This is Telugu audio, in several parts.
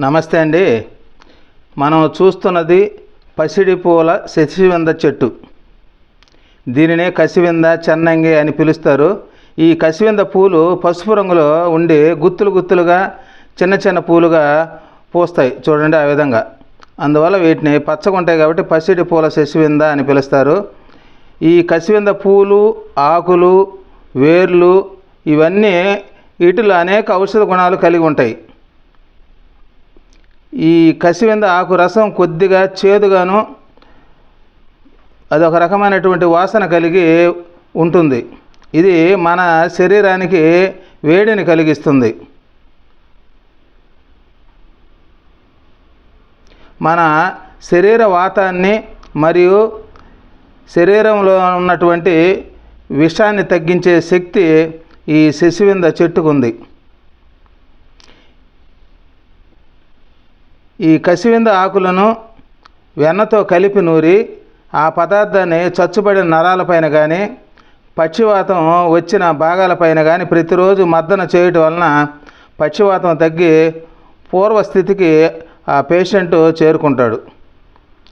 నమస్తే అండి. మనం చూస్తున్నది పసిడి పూల శశివింద చెట్టు. దీనినే కసివింద చెన్నంగి అని పిలుస్తారు. ఈ కసివింద పూలు పసుపు రంగులో ఉండి గుత్తులు గుత్తులుగా చిన్న చిన్న పూలుగా పూస్తాయి. చూడండి ఆ విధంగా. అందువల్ల వీటిని పచ్చగా ఉంటాయి కాబట్టి పసిడి పూల శశివింద అని పిలుస్తారు. ఈ కసివింద పూలు ఆకులు వేర్లు ఇవన్నీ వీటిలో అనేక ఔషధ గుణాలు కలిగి ఉంటాయి. ఈ కసివింద ఆకు రసం కొద్దిగా చేదుగాను అదొక రకమైనటువంటి వాసన కలిగి ఉంటుంది. ఇది మన శరీరానికి వేడిని కలిగిస్తుంది. మన శరీర వాతాన్ని మరియు శరీరంలో ఉన్నటువంటి విషాన్ని తగ్గించే శక్తి ఈ శశివింద చెట్టుకుంది. ఈ కసివింద ఆకులను వెన్నతో కలిపి నూరి ఆ పదార్థాన్ని చచ్చుబడిన నరాలపైన కానీ పక్షివాతం వచ్చిన భాగాలపైన కానీ ప్రతిరోజు మర్దన చేయటం వలన పక్షివాతం తగ్గి పూర్వస్థితికి ఆ పేషెంట్ చేరుకుంటాడు.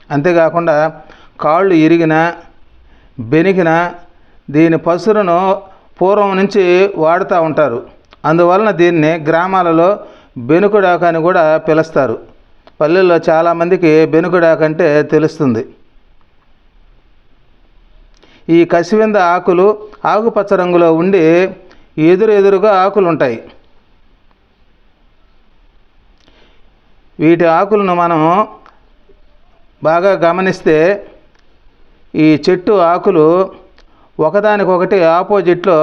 అంతేకాకుండా కాళ్ళు ఇరిగిన బెనికిన దీని పసురును పూర్వం నుంచి వాడుతూ ఉంటారు. అందువలన దీన్ని గ్రామాలలో బెనుకుడాకు అని కూడా పిలుస్తారు. పల్లెల్లో చాలామందికి బెనుకుడాకు అంటే తెలుస్తుంది. ఈ కసివింద ఆకులు ఆకుపచ్చ రంగులో ఉండి ఎదురు ఎదురుగా ఆకులు ఉంటాయి వీటి ఆకులను మనం బాగా గమనిస్తే ఈ చెట్టు ఆకులు ఒకదానికొకటి ఆపోజిట్లో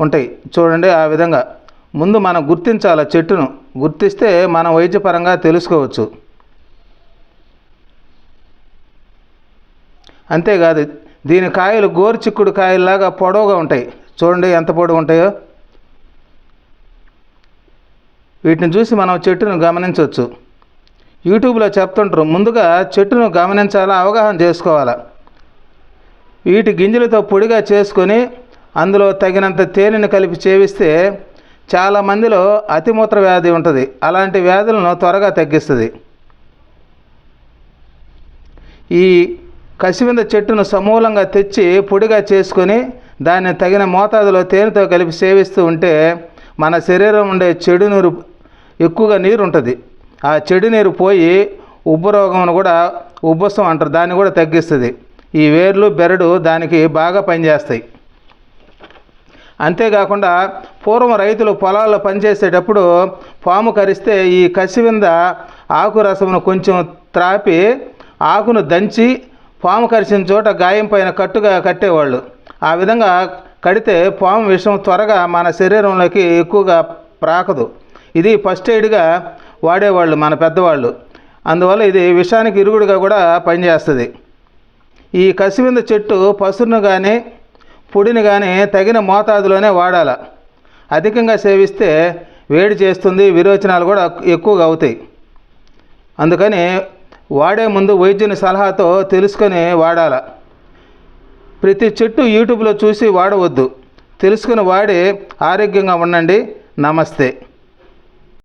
ఉంటాయి. చూడండి ఆ విధంగా. ముందు మనం గుర్తించాలి చెట్టును. గుర్తిస్తే మనం వైద్యపరంగా తెలుసుకోవచ్చు. అంతేకాదు దీని కాయలు గోరుచిక్కుడు కాయల్లాగా పొడవుగా ఉంటాయి. చూడండి ఎంత పొడవు ఉంటాయో. వీటిని చూసి మనం చెట్టును గమనించవచ్చు. యూట్యూబ్లో చెప్తుంటారు ముందుగా చెట్టును గమనించాలా అవగాహన చేసుకోవాలా. వీటి గింజలతో పొడిగా చేసుకొని అందులో తగినంత తేనెను కలిపి చేవిస్తే చాలా మందిలో అతిమూత్ర వ్యాధి ఉంటుంది. అలాంటి వ్యాధులను త్వరగా తగ్గిస్తుంది. ఈ కసివింద చెట్టును సమూలంగా తెచ్చి పొడిగా చేసుకొని దాన్ని తగిన మోతాదులో తేనెతో కలిపి సేవిస్తూ ఉంటే మన శరీరం ఉండే చెడు నీరు ఎక్కువగా నీరు ఉంటుంది ఆ చెడు నీరు పోయి ఉబ్బరోగమును కూడా ఉబ్బసం అంటారు. దాన్ని కూడా తగ్గిస్తుంది. ఈ వేర్లు బెరడు దానికి బాగా పనిచేస్తాయి. అంతేకాకుండా పూర్వం రైతులు పొలాల్లో పనిచేసేటప్పుడు పాము కరిస్తే ఈ కసివింద ఆకు రసమును కొంచెం త్రాపి ఆకును దంచి పాము కరిచిన చోట గాయం పైన కట్టుగా కట్టేవాళ్ళు. ఆ విధంగా కడితే పాము విషం త్వరగా మన శరీరంలోకి ఎక్కువగా ప్రాకదు ఇది ఫస్ట్ ఎయిడ్గా వాడేవాళ్ళు మన పెద్దవాళ్ళు. అందువల్ల ఇది విషానికి ఇరుగుడుగా కూడా పనిచేస్తుంది. ఈ కసివింద చెట్టు పసురును కానీ పొడిని కానీ తగిన మోతాదులోనే వాడాల. అధికంగా సేవిస్తే వేడి చేస్తుంది విరోచనాలు కూడా ఎక్కువగా అవుతాయి. అందుకని వాడే ముందు వైద్యుని సలహాతో తెలుసుకొని వాడాల. ప్రతి చెట్టు యూట్యూబ్లో చూసి వాడవద్దు. తెలుసుకుని వాడి ఆరోగ్యంగా ఉండండి. నమస్తే.